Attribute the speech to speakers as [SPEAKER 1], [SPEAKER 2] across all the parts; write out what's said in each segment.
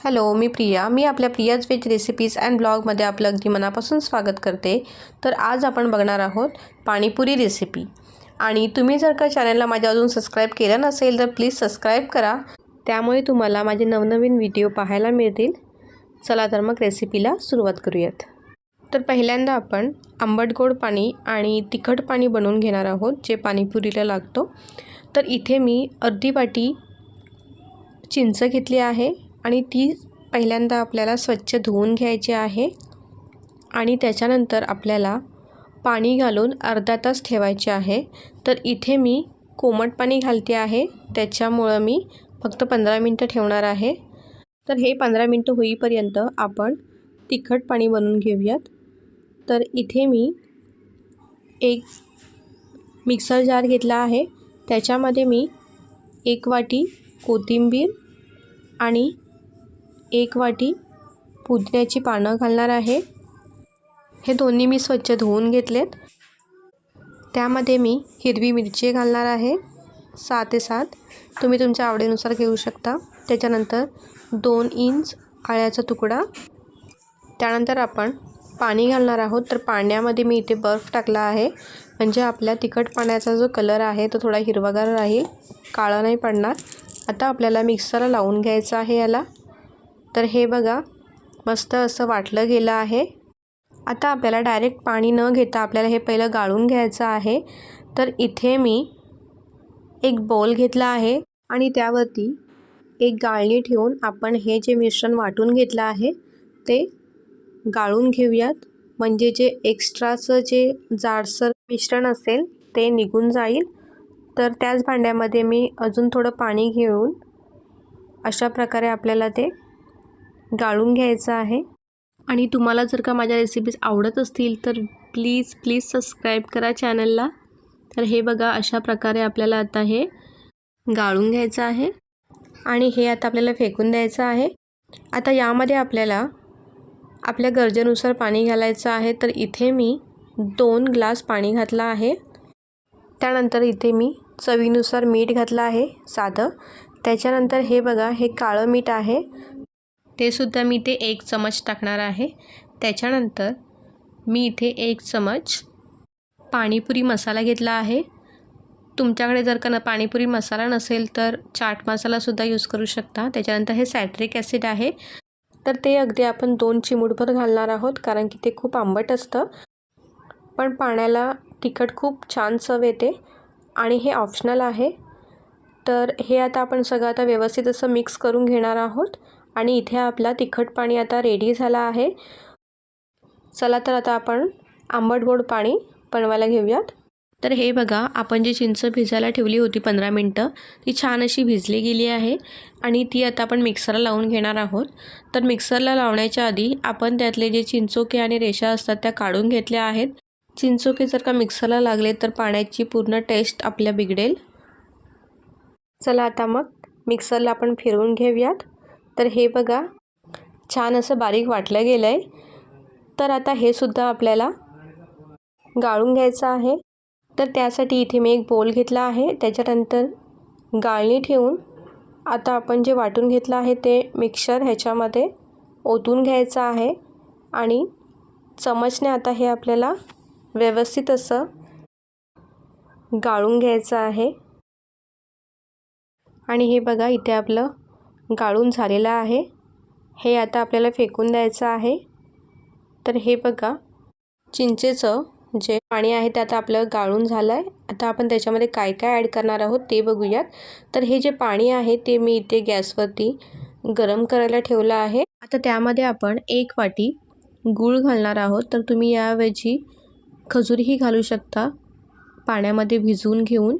[SPEAKER 1] Hello मी प्रिया. मी आपल्या Priya's veg recipes and ब्लॉगमध्ये आपलं अगदी मनापासून स्वागत करते. तर आज आपण बघणार आहोत पाणीपुरी रेसिपी आणि तुम्ही जर का चॅनलला माझ्या अजून सबस्क्राईब केलं नसेल तर प्लीज सबस्क्राईब करा. त्यामुळे तुम्हाला माझे नवनवीन व्हिडिओ पाहायला मिळतील. चला तर मग रेसिपीला सुरुवात करूयात. तर पहिल्यांदा आपण आंबट गोड पाणी आणि तिखट पाणी बनवून घेणार आहोत जे पाणीपुरीला लागतो. तर इथे मी अर्धी वाटी चिंच घेतली आहे. आणि ती पहिल्यांदा आपल्याला स्वच्छ धुवून घ्यायची आहे. आणि त्याच्यानंतर आपल्याला पाणी घालून अर्धा तास ठेवायचे आहे. तर इथे मी कोमट पाणी घालते आहे. त्याच्यामुळं मी फक्त पंधरा मिनटं ठेवणार आहे. तर हे पंधरा मिनटं होईपर्यंत आपण तिखट पाणी बनवून घेऊयात. तर इथे मी एक मिक्सर जार घेतला आहे. त्याच्यामध्ये मी एक वाटी कोथिंबीर आणि एक वाटी पुदिन्याची पानं घालणार आहे. हे दोन्ही मी स्वच्छ धुवून घेतलेत. त्यामध्ये मी हिरवी मिरची घालणार आहे. सहा ते सात. तुम्ही तुमच्या आवडीनुसार घेऊ शकता. त्याच्यानंतर दोन इंच आळ्याचा तुकडा. त्यानंतर आपण पाणी घालणार आहोत. तर पाण्यामध्ये मी इथे बर्फ टाकला आहे. म्हणजे आपल्या तिखट पाण्याचा जो कलर आहे तो थोडा हिरवागार राहील काळा नाही पडणार. आता आपल्याला मिक्सरला लावून घ्यायचं आहे याला. तर हे बघा मस्त असं वाटलं गेलं आहे. आता आपल्याला डायरेक्ट पाणी न घेता आपल्याला हे पहिलं गाळून घ्यायचं आहे. तर इथे मी एक बॉल घेतला आहे आणि त्यावरती एक गाळणी ठेवून आपण हे जे मिश्रण वाटून घेतलं आहे ते गाळून घेऊयात. म्हणजे जे एक्स्ट्राचं जे जाडसर मिश्रण असेल ते निघून जाईल. तर त्याच भांड्यामध्ये मी अजून थोडं पाणी घेऊन अशा प्रकारे आपल्याला ते गाळून घ्यायचं आहे. आणि तुम्हाला जर का माझ्या रेसिपीज आवडत असतील तर प्लीज प्लीज सबस्क्राईब करा चॅनलला तर हे बघा अशा प्रकारे आपल्याला आता हे गाळून घ्यायचं आहे. आणि हे आता आपल्याला फेकून द्यायचं आहे. आता यामध्ये आपल्याला आपल्या गरजेनुसार पाणी घालायचं आहे. तर इथे मी दोन ग्लास पाणी घातलं आहे. त्यानंतर इथे मी चवीनुसार मीठ घातलं आहे साधं. त्याच्यानंतर हे बघा हे काळं मीठ आहे. ते सुद्धा मी ते एक चमच टाकणार आहे. त्याच्यानंतर मी इथे एक चमच पाणीपुरी मसाला घेतला आहे. तुमच्याकडे जर का न पाणीपुरी मसाला नसेल तर चाट मसालासुद्धा यूज करू शकता. त्याच्यानंतर हे सॅट्रिक ॲसिड आहे. तर ते अगदी आपण दोन चिमूटभर घालणार आहोत कारण की ते खूप आंबट असतं. पण पाण्याला तिखट खूप छान चव येते आणि हे ऑप्शनल आहे. तर हे आता आपण सगळं आता व्यवस्थित असं मिक्स करून घेणार आहोत. आणि इथे आपला तिखट पाणी आता रेडी झाला आहे. चला तर आता आपण आंबट गोड पाणी बनवायला घेऊयात. तर हे बघा आपण जी चिंच भिजायला ठेवली होती पंधरा मिनटं ती छान अशी भिजली गेली आहे आणि ती आता आपण मिक्सरला लावून घेणार आहोत. तर मिक्सरला लावण्याच्या आधी आपण त्यातले जे चिंचोके आणि रेषा असतात त्या काढून घेतल्या आहेत. चिंचोके जर का मिक्सरला लागले तर पाण्याची पूर्ण टेस्ट आपल्या बिघडेल. चला आता मग मिक्सरला आपण फिरवून घेऊयात. तर हे बघा छान असं बारीक वाटलं गेलं आहे तर आता हे सुद्धा आपल्याला गाळून घ्यायचं आहे. तर त्यासाठी इथे मी एक बोल घेतला आहे. त्याच्यानंतर गाळणी ठेवून आता आपण जे वाटून घेतलं आहे ते मिक्सर ह्याच्यामध्ये ओतून घ्यायचं आहे. आणि चमचने आता हे आपल्याला व्यवस्थित असं गाळून घ्यायचं आहे. आणि हे बघा इथे आपलं गाळून झालेलं आहे. हे आता आपल्याला फेकून द्यायचं आहे. तर हे बघा. चिंचेचं जे पाणी आहे ते आता आपलं गाळून झालं आहे आता आपण त्याच्यामध्ये काय काय ॲड करणार आहोत ते बघूयात. तर हे जे पाणी आहे ते मी इथे गॅसवरती गरम करायला ठेवलं आहे. आता त्यामध्ये आपण एक वाटी गूळ घालणार आहोत. तर तुम्ही याऐवजी खजूरही घालू शकता. पाण्यामध्ये भिजवून घेऊन.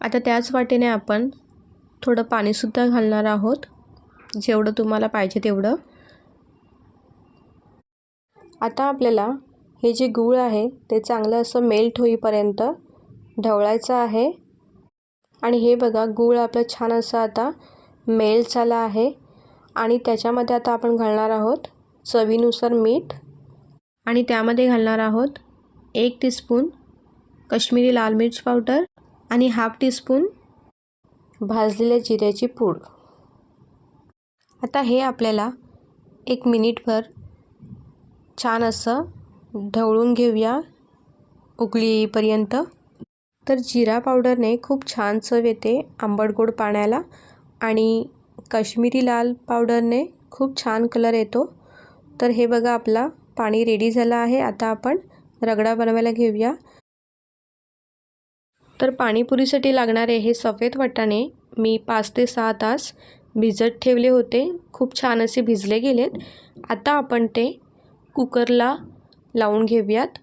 [SPEAKER 1] आता त्याच वाटेने आपण थोडं पाणीसुद्धा घालणार आहोत. जेवढं तुम्हाला पाहिजे तेवढं. आता आपल्याला हे जे गूळ आहे ते चांगलं असं मेल्ट होईपर्यंत ढवळायचं आहे. आणि हे बघा गूळ आपलं छान असं आता मेल्ट झालं आहे. आणि त्याच्यामध्ये आता आपण घालणार आहोत चवीनुसार मीठ. आणि त्यामध्ये घालणार आहोत एक टीस्पून कश्मीरी लाल मिर्च पावडर आणि हाफ टीस्पून भाजलेल्या जिऱ्याची पूड. आता हे आपल्याला एक मिनिटभर छान असं ढवळून घेऊया उकळी येईपर्यंत तर जिरा पावडरने खूप छान चव येते आंबट गोड पाण्याला आणि काश्मीरी लाल पावडरने खूप छान कलर येतो. तर हे बघा आपला पाणी रेडी झालं आहे. आता आपण रगडा बनवायला घेऊया. तर पाणीपुरीसाठी लागणारे हे सफेद वाटाणे मी पाच ते सहा तास भिजत ठेवले होते. खूप छान असे भिजले गेलेत. आता आपण ते कुकरला लावून घेऊयात.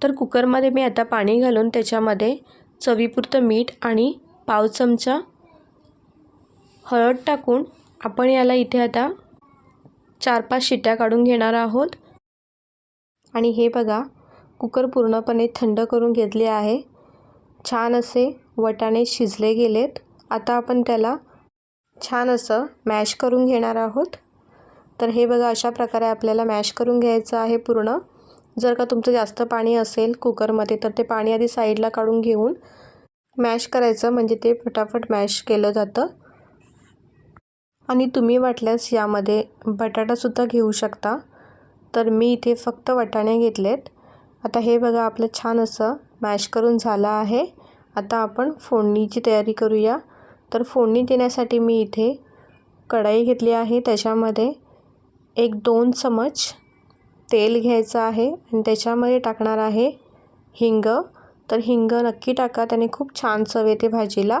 [SPEAKER 1] तर कुकरमध्ये मी आता पाणी घालून त्याच्यामध्ये चवीपुरतं मीठ आणि पाव चमचा हळद टाकून आपण याला इथे आता चार पाच शिट्ट्या काढून घेणार आहोत. आणि हे बघा कुकर पूर्णपणे थंड करून घेतले आहे. छान असे वटाणे शिजले गेलेत. आता आपण त्याला छान असं मॅश करून घेणार आहोत. तर हे बघा अशा प्रकारे आपल्याला मॅश करून घ्यायचं आहे पूर्ण. जर का तुमचं जास्त पाणी असेल कुकरमध्ये तर ते पाणी आधी साईडला काढून घेऊन मॅश करायचं म्हणजे ते फटाफट मॅश केलं जातं. आणि तुम्ही वाटल्यास यामध्ये बटाटासुद्धा घेऊ शकता. तर मी इथे फक्त वटाणे घेतलेत. आता हे बघा आपलं छान असं मॅश करून झालं आहे. आता आपण फोडणीची तयारी करूया. तर फोडणी देण्यासाठी मी इथे कढाई घेतली आहे. त्याच्यामध्ये एक दोन चमच तेल घ्यायचं आहे आणि त्याच्यामध्ये टाकणार आहे हिंग. तर हिंग नक्की टाका त्याने खूप छान चव येते भाजीला.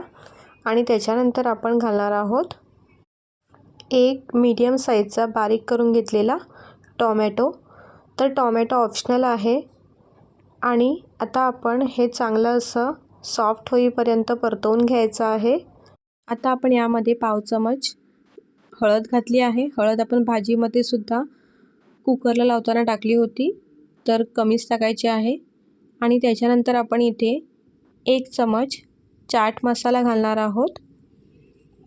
[SPEAKER 1] आणि त्याच्यानंतर आपण घालणार आहोत एक मीडियम साईजचा बारीक करून घेतलेला टॉमॅटो. तर टॉमॅटो ऑप्शनल आहे. आणि आता आपण हे चांगलं असं सॉफ्ट होईपर्यंत परतवून घ्यायचं आहे. आता आपण यामध्ये पाव चमच हळद घातली आहे. हळद आपण भाजीमध्ये सुद्धा कुकरला लावताना टाकली होती तर कमीच टाकायची आहे. आणि त्याच्यानंतर आपण इथे एक चमच चाट मसाला घालणार आहोत.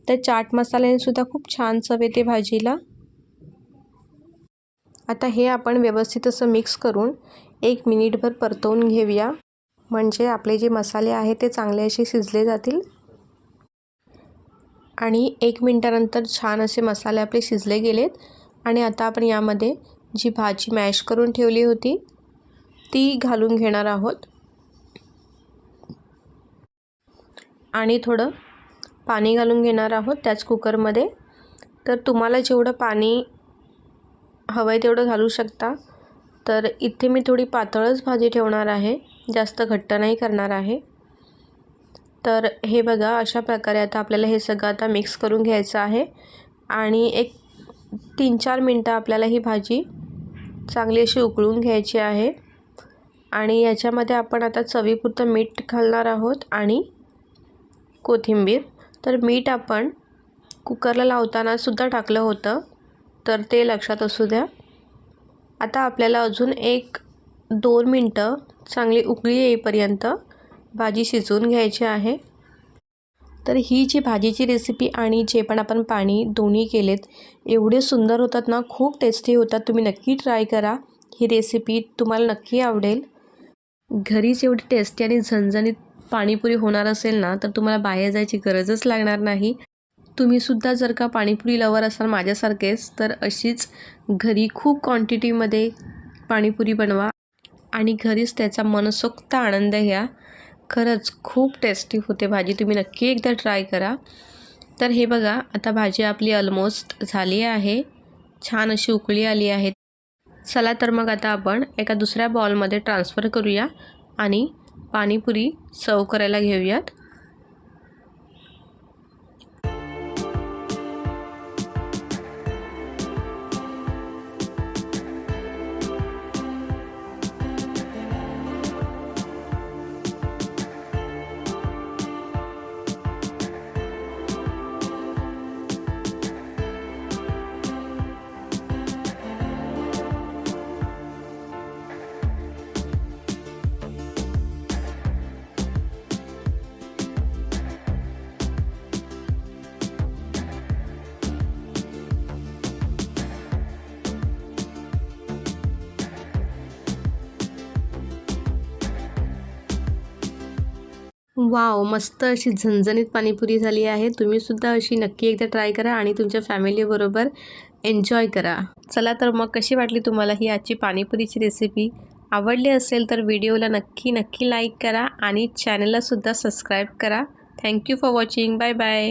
[SPEAKER 1] तर चाट मसाल्यानेसुद्धा खूप छान चव येते भाजीला. आता हे आपण व्यवस्थित असं मिक्स करून एक मिनिटभर परतवून घेऊया. म्हणजे आपले जे मसाले आहेत ते चांगले असे शिजले जातील. आणि एक मिनटानंतर छान असे मसाले आपले शिजले गेलेत. आणि आता आपण यामध्ये जी भाजी मॅश करून ठेवली होती ती घालून घेणार आहोत. आणि थोडं पाणी घालून घेणार आहोत त्याच कुकरमध्ये. तर तुम्हाला जेवढं पाणी हवं आहे तेवढं घालू शकता. तर इथे मी थोडी पातळच भाजी ठेवणार आहे. जास्त घट्ट नाही करणार आहे. तर हे बघा अशा प्रकारे आता आपल्याला हे सगळं आता मिक्स करून घ्यायचं आहे. आणि एक तीन चार मिनटं आपल्याला ही भाजी चांगली अशी उकळून घ्यायची आहे. आणि याच्यामध्ये आपण आता चवीपुरतं मीठ घालणार आहोत आणि कोथिंबीर. तर मीठ आपण कुकरला लावतानासुद्धा टाकलं होतं तर ते लक्षात असू द्या. आता आपल्याला अजून एक दोन मिनटं चांगली उकळी येईपर्यंत भाजी शिजवून घ्यायची आहे. तर ही जी भाजीची रेसिपी आणि जे पण आपण पाणी दोन्ही केलेत एवढे सुंदर होतात ना खूप टेस्टी होतात. तुम्ही नक्की ट्राय करा. ही रेसिपी तुम्हाला नक्की आवडेल. घरीच एवढी टेस्टी आणि झणझणीत पाणीपुरी होणार असेल ना तर तुम्हाला बाहेर जायची गरजच लागणार नाही. तुम्हीसुद्धा जर का पाणीपुरी लवर असाल माझ्यासारखेच तर अशीच घरी खूप क्वांटिटीमध्ये पाणीपुरी बनवा. आणि घरीच त्याचा मनसोक्त आनंद घ्या. खरंच खूप टेस्टी होते भाजी. तुम्ही नक्की एकदा ट्राय करा. तर हे बघा आता भाजी आपली ऑलमोस्ट झाली आहे. छान अशी उकळी आली आहे. चला तर मग आता आपण एका दुसऱ्या बॉलमध्ये ट्रान्सफर करूया आणि पाणीपुरी सर्व करायला घेऊयात. वाव मस्त अशी झणझणीत पाणीपुरी झाली आहे. तुम्हीसुद्धा अशी नक्की एकदा ट्राय करा आणि तुमच्या फॅमिलीबरोबर एन्जॉय करा. चला तर मग कशी वाटली तुम्हाला ही आजची पाणीपुरीची रेसिपी आवडली असेल तर व्हिडिओला नक्की नक्की लाईक करा आणि चॅनललासुद्धा सबस्क्राईब करा. Thank you for watching bye bye